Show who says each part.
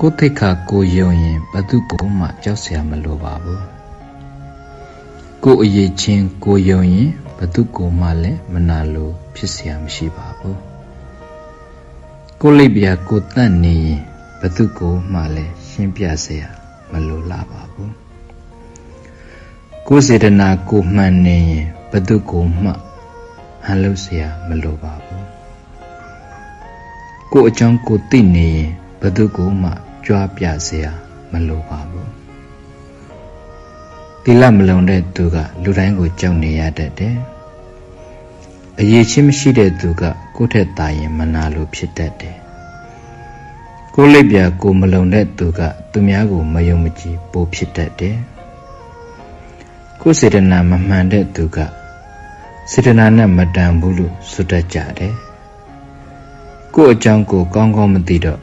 Speaker 1: ကိုယ်သိက္ခာကိုယုံရင်ဘသူကိုမှကြောက်စရာမလိုပါဘူးကိုယ်အရေးချင်းကိုယုံရင်ဘသူကိုမှလည်းမနာလိုဖြစ်စရာမရှိပါဘူးကိုယ်လိပ်ပြာကိုတတ်နေရင်ဘသူကိုမှလည်းရှင်းပြစရာမလိုလာပါဘူးကိုယ်စေတနာကိုမှန်နေရင်ဘသူကိုမှဟန်လို့စရာမလိုပါဘူးကိုယ်အကြောင်းကိုသိနေရင် ဘသူကိုမှကြွားပြစရာမလိုပါဘူးတိလမလုံတဲ့သူကလူတိုင်းကိုကြောက်နေရတတ်တယ်အရေးချင်းမရှိတဲ့သူကကိုယ့်ထက်သာရင်မနာလို့ဖြစ်တတ်တယ်ကိုယ်လိပ်ပြကိုမလုံတဲ့သူကသူများကိုမယုံမကြည်ပိုဖြစ်တတ်တယ်ကိုယ်စေတနာမမှန်တဲ့သူကစေတနာနဲ့မတန်ဘူးလို့ဆိုတတ်ကြတယ်ကိုယ့်အကြောင်းကိုကောင်းကောင်းမသိတော့